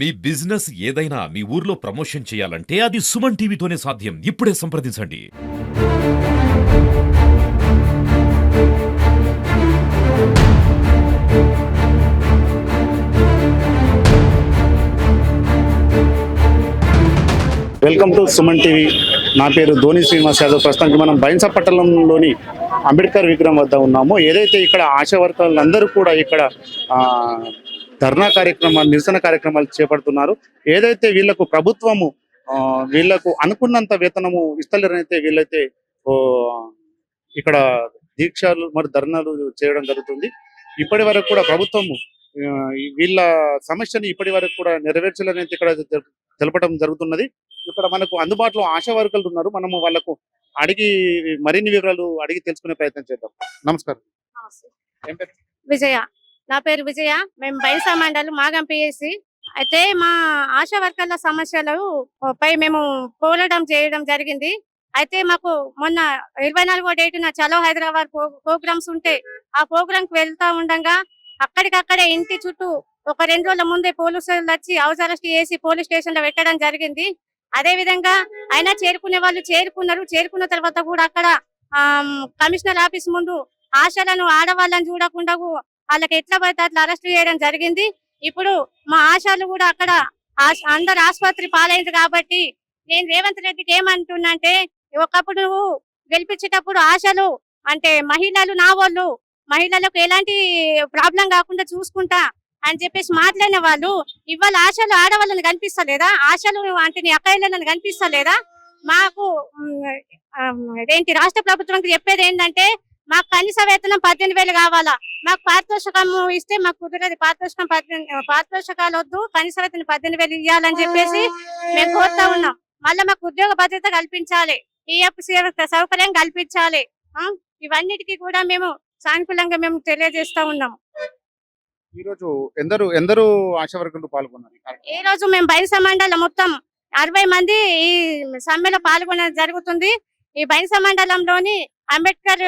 మీ business ఏదైనా మీ ఊర్లో promotion చేయాలంటే అది సుమన్ టీవీతోనే సాధ్యం. ఇప్పుడే సంప్రదించండి. Welcome to Suman TV. నా పేరు ధోని శ్రీనివాస్ యాదవ్. ప్రస్తుతానికి మనం బైన్సపట్టణంలోని అంబేద్కర్ విగ్రహం వద్ద ఉన్నాము. ఏదైతే ఇక్కడ ఆశా వర్కర్లందరూ కూడా ఇక్కడ ధర్నా కార్యక్రమాలు నిరసన కార్యక్రమాలు చేపడుతున్నారు. ఏదైతే వీళ్ళకు ప్రభుత్వము ఆ, వీళ్ళకు అనుకున్నంత వేతనము ఇస్తలేరనైతే వీళ్ళైతే ఇక్కడ దీక్షలు మరి ధర్నాలు చేయడం జరుగుతుంది. ఇప్పటి వరకు కూడా ప్రభుత్వము వీళ్ళ సమస్యని ఇప్పటి వరకు కూడా నెరవేర్చాలని ఇక్కడ తెల- తెలపడం జరుగుతున్నది. ఇక్కడ మనకు అందుబాటులో ఆశా వర్కర్లు ఉన్నారు. మనము వాళ్ళకు అడిగి మరిన్ని వివరాలు అడిగి తెలుసుకునే ప్రయత్నం చేద్దాం. నమస్కారం? విజయ. నా పేరు విజయ. మేము బైసా మండలం మాగం పిఎస్సి. అయితే మా ఆశా వర్కర్ల సమస్యలు పై మేము పోరాటం చేయడం జరిగింది. అయితే మాకు మొన్న ఇరవై నాలుగో డేటున చలో హైదరాబాద్ ప్రోగ్రామ్స్ ఉంటే ఆ ప్రోగ్రామ్కి వెళ్తా ఉండగా అక్కడికక్కడే ఇంటి చుట్టూ ఒక రెండు రోజుల ముందే పోలీసులు వచ్చి హౌస్ అరెస్ట్ చేసి పోలీస్ స్టేషన్లో పెట్టడం జరిగింది. అదే విధంగా అయినా చేరుకునే వాళ్ళు చేరుకున్నారు. చేరుకున్న తర్వాత కూడా అక్కడ కమిషనర్ ఆఫీస్ ముందు ఆశలను ఆడవాళ్ళని చూడకుండా వాళ్ళకి ఎట్లా పడితే అట్లా అరెస్ట్ చేయడం జరిగింది. ఇప్పుడు మా ఆశాలు కూడా అక్కడ అందరు ఆసుపత్రి పాలైంది కాబట్టి నేను రేవంత్ రెడ్డికి ఏమంటున్నంటే ఒకప్పుడు నువ్వు గెలిపించేటప్పుడు ఆశలు అంటే మహిళలు నా వాళ్ళు మహిళలకు ఎలాంటి ప్రాబ్లం కాకుండా చూసుకుంటా అని చెప్పేసి మాట్లాడిన వాళ్ళు ఇవాళ ఆశలు ఆడవాళ్ళని కనిపిస్తలేదా? ఆశలు అంటే నీ అక్కయ్యలను కనిపిస్తలేదా? మాకు ఏంటి రాష్ట్ర ప్రభుత్వంకి చెప్పేది ఏంటంటే మాకు కనీస వేతనం పద్దెనిమిది వేలు కావాలా? మాకు పారితోషికం ఇస్తే మాకు కుదరదు పారితోషికం పద్దెనిమిది పారితోషికాలు వద్దు కనీస వేతనం పద్దెనిమిది వేలు ఇవ్వాలని చెప్పేసి మేము కోరుతా ఉన్నాం. మళ్ళీ మాకు ఉద్యోగ భద్రత కల్పించాలి. ఈఎఫ్ సౌకర్యం కల్పించాలి? ఇవన్నిటికీ కూడా మేము సానుకూలంగా మేము తెలియజేస్తా ఉన్నాం. ఈ రోజు ఎందరు ఎందరు ఆశా పాల్గొన్నారు ఈ? ఈ రోజు మేము బైన్స మండలం మొత్తం అరవై మంది ఈ సమ్మెలో పాల్గొనడం జరుగుతుంది. ఈ బైన్స మండలంలోని అంబేద్కర్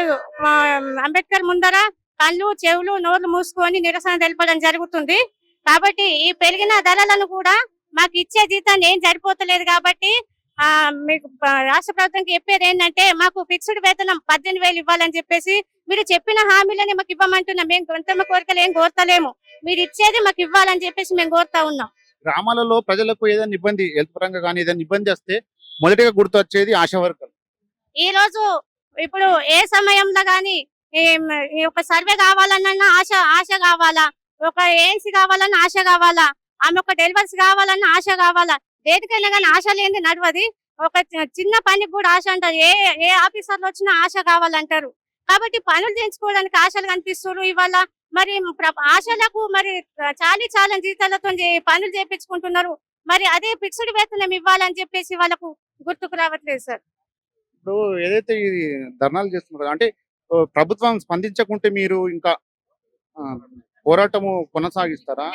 అంబేద్కర్ ముందర కళ్ళు చెవులు నోర్లు మూసుకొని నిరసన తెలపడం జరుగుతుంది. కాబట్టి ఈ పెరిగిన ధరలను కూడా మాకు ఇచ్చే జీతాన్ని ఏం సరిపోతలేదు కాబట్టి ఆ మీకు రాష్ట్ర ప్రభుత్వంకి చెప్పేది ఏంటంటే మాకు ఫిక్స్డ్ వేతనం పద్దెనిమిది వేలు ఇవ్వాలని చెప్పేసి మీరు చెప్పిన హామీలని మాకు ఇవ్వమంటున్నాం. మేము గొంతమ్మ కోరికలు ఏం కోరతలేము. మీరు ఇచ్చేది మాకు ఇవ్వాలని చెప్పేసి మేము కోరుతా ఉన్నాం. గ్రామాలలో ప్రజలకు ఏదైనా ఇబ్బంది హెల్త్ పరంగా కానీ ఏదైనా ఇబ్బంది వస్తే మొదటిగా గుర్తొచ్చేది ఆశా వర్కర్లు. ఈ రోజు ఇప్పుడు ఏ సమయంలో కానీ ఈ ఒక సర్వే కావాలన్న ఆశ ఆశ కావాలా? ఒక ఏఎన్సీ కావాలన్నా ఆశ కావాలా? ఆమె ఒక డెలివరీ కావాలన్నా ఆశ కావాలా? దేనికైనా కానీ ఆశ లేని నడవది. ఒక చి- చిన్న పనికి కూడా ఆశ అంటారు ఏ ఏ ఆఫీసర్లు వచ్చినా ఆశ కావాలంటారు. కాబట్టి పనులు చేయించుకోవడానికి ఆశలు కనిపిస్తారు ఇవాళ. మరి ప్ర- ఆశలకు మరి చాలీ చాలా జీతాలతో పనులు చేయించుకుంటున్నారు మరి అదే ఫిక్స్డ్ వేతనం ఇవ్వాలని చెప్పేసి వాళ్ళకు గుర్తుకు రావట్లేదు సార్. ఇప్పుడు ఏదైతే ఈ ధర్నాలు చేస్తున్నారు అంటే ప్రభుత్వం స్పందించకుంటే మీరు ఇంకా పోరాటము కొనసాగిస్తారా?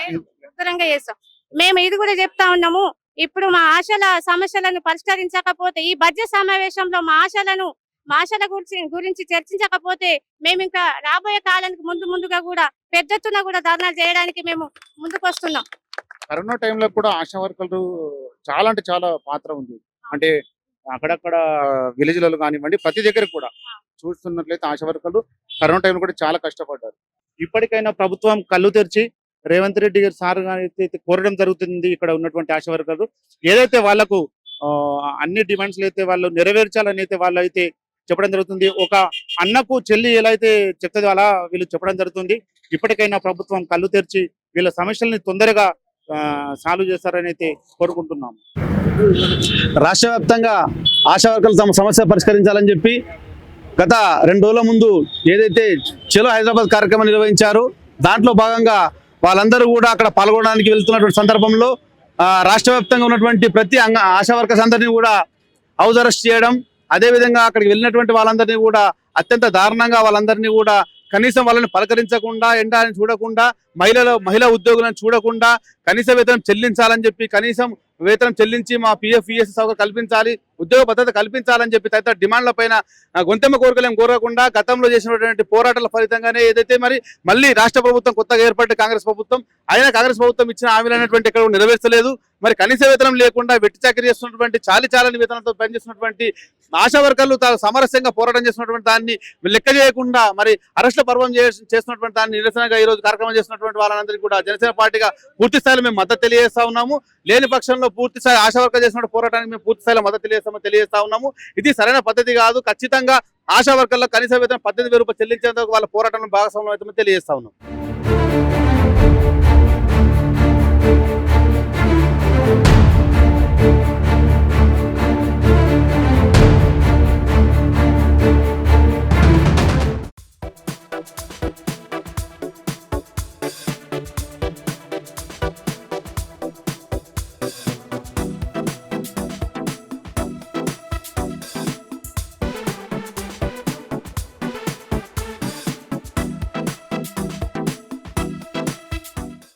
ఉత్తరంగా చేస్తాం. మేము ఇది కూడా చెప్తా ఉన్నాము. ఇప్పుడు మా ఆశల సమస్యలను పరిష్కరించకపోతే ఈ బడ్జెట్ సమావేశంలో మా ఆశలను మా ఆశల గురించి గురించి చర్చించకపోతే మేము ఇంకా రాబోయే కాలానికి ముందు ముందుగా కూడా పెద్ద ఎత్తున కూడా ధర్నాలు చేయడానికి మేము ముందుకు వస్తున్నాం కరోనా టైంలో కూడా ఆశా వర్కర్లు చాలా అంటే చాలా పాత్ర ఉంది. అంటే అక్కడక్కడ విలేజ్లలో కానివ్వండి ప్రతి దగ్గర కూడా చూస్తున్నట్లయితే ఆశా వర్కర్లు కరోనా టైంలో కూడా చాలా కష్టపడ్డారు. ఇప్పటికైనా ప్రభుత్వం కళ్ళు తెరిచి రేవంత్ రెడ్డి గారు సార్ అయితే కోరడం జరుగుతుంది ఇక్కడ ఉన్నటువంటి ఆశా వర్కర్లు. ఏదైతే వాళ్ళకు ఆ, అన్ని డిమాండ్స్ అయితే వాళ్ళు నెరవేర్చాలని అయితే వాళ్ళు అయితే చెప్పడం జరుగుతుంది. ఒక అన్నకు చెల్లి ఎలా అయితే చెప్తుందో అలా వీళ్ళు చెప్పడం జరుగుతుంది. ఇప్పటికైనా ప్రభుత్వం కళ్ళు తెరిచి వీళ్ళ సమస్యల్ని తొందరగా సాల్వ్ చేస్తారని అయితే కోరుకుంటున్నాము. రాష్ట్ర వ్యాప్తంగా ఆశా వర్కర్లు తమ సమస్య పరిష్కరించాలని చెప్పి గత రెండు రోజుల ముందు ఏదైతే చలో హైదరాబాద్ కార్యక్రమం నిర్వహించారో దాంట్లో భాగంగా వాళ్ళందరూ కూడా అక్కడ పాల్గొనడానికి వెళ్తున్నటువంటి సందర్భంలో రాష్ట్ర వ్యాప్తంగా ఉన్నటువంటి ప్రతి అంగ ఆశా వర్కర్స్ అందరినీ కూడా హౌస్ అరెస్ట్ చేయడం అదేవిధంగా అక్కడికి వెళ్ళినటువంటి వాళ్ళందరినీ కూడా అత్యంత దారుణంగా వాళ్ళందరినీ కూడా కనీసం వాళ్ళని పలకరించకుండా ఎండాలని చూడకుండా మహిళల మహిళా ఉద్యోగులను చూడకుండా కనీస వేతనం చెల్లించాలని చెప్పి కనీసం వేతనం చెల్లించి మా పిఎఫ్ ఈఎస్ సౌకర్యం కల్పించాలి. ఉద్యోగ భద్రత కల్పించాలని చెప్పి తదితర డిమాండ్ల పైన గొంతెమ్మ కోరికలేం కోరకుండా గతంలో చేసినటువంటి పోరాటాల ఫలితంగానే ఏదైతే మరి మళ్ళీ రాష్ట్ర ప్రభుత్వం కొత్తగా ఏర్పడిన కాంగ్రెస్ ప్రభుత్వం అయినా కాంగ్రెస్ ప్రభుత్వం ఇచ్చిన హామీలు అనేటువంటి ఇక్కడ నెరవేర్చలేదు. మరి కనీస వేతనం లేకుండా వెట్టి చాకరీ చేస్తున్నటువంటి చాలి చాలని వేతనంతో పనిచేస్తున్నటువంటి ఆశా వర్కర్లు తాను సమరస్యంగా పోరాటం చేస్తున్నటువంటి దాన్ని లెక్క చేయకుండా మరి అరెస్టుల పర్వం చేస్తున్నటువంటి దాన్ని నిరసనగా ఈ రోజు కార్యక్రమం చేస్తున్నటువంటి వాళ్ళందరికీ కూడా జనసేన పార్టీగా పూర్తి స్థాయిలో మేము మద్దతు తెలియజేస్తా ఉన్నాము. లేని పక్షంలో పూర్తి స్థాయి ఆశా వర్కర్ చేసిన పోరాటానికి మేము పూర్తి స్థాయిలో మద్దతు తెలియజేస్తామని తెలియజేస్తా ఉన్నాము. ఇది సరైన పద్ధతి కాదు. ఖచ్చితంగా ఆశా వర్కర్లకు కనీస వేతనం పద్దెనిమిది వేల రూపాయలు చెల్లించేందుకు వాళ్ళ పోరాటంలో భాగస్వామ్యం అవుతామని తెలియజేస్తా ఉన్నాం.